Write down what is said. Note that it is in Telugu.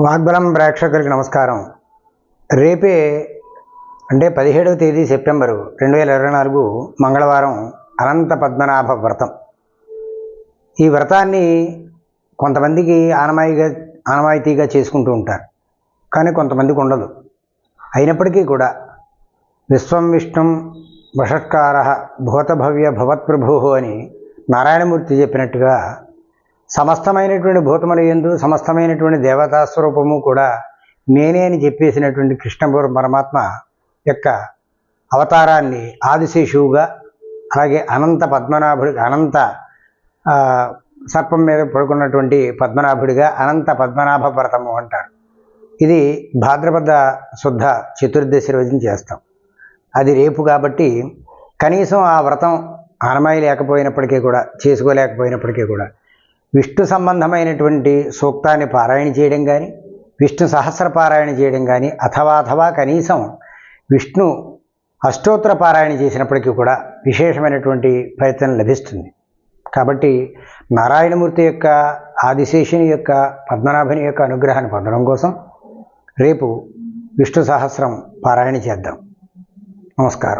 వాగ్బలం ప్రేక్షకులకి నమస్కారం. రేపే అంటే పదిహేడవ తేదీ సెప్టెంబరు రెండు వేల ఇరవై నాలుగు మంగళవారం అనంత పద్మనాభ వ్రతం. ఈ వ్రతాన్ని కొంతమందికి ఆనమాయిగా ఆనవాయితీగా చేసుకుంటూ ఉంటారు. కానీ కొంతమందికి ఉండదు. అయినప్పటికీ కూడా విశ్వం విష్ణుం వషట్కార భూతభవ్య భవత్ప్రభు అని నారాయణమూర్తి చెప్పినట్టుగా సమస్తమైనటువంటి భూతముల ఎందు సమస్తమైనటువంటి దేవతా స్వరూపము కూడా నేనే అని చెప్పేసినటువంటి కృష్ణ పరమాత్మ యొక్క అవతారాన్ని ఆదిశేషువుగా అలాగే అనంత పద్మనాభుడి అనంత సర్పం మీద పడుకున్నటువంటి పద్మనాభుడిగా అనంత పద్మనాభ వ్రతము అంటారు. ఇది భాద్రపద శుద్ధ చతుర్దశి రోజున చేస్తాం. అది రేపు కాబట్టి కనీసం ఆ వ్రతం అనమాయి లేకపోయినప్పటికీ కూడా చేసుకోలేకపోయినప్పటికీ కూడా విష్ణు సంబంధమైనటువంటి సూక్తాన్ని పారాయణ చేయడం కానీ విష్ణు సహస్ర పారాయణ చేయడం కానీ అథవా అథవా కనీసం విష్ణు అష్టోత్తర పారాయణ చేసినప్పటికీ కూడా విశేషమైనటువంటి ప్రయత్నం లభిస్తుంది. కాబట్టి నారాయణమూర్తి యొక్క ఆదిశేషుని యొక్క పద్మనాభుని యొక్క అనుగ్రహాన్ని పొందడం కోసం రేపు విష్ణు సహస్రం పారాయణ చేద్దాం. నమస్కారం.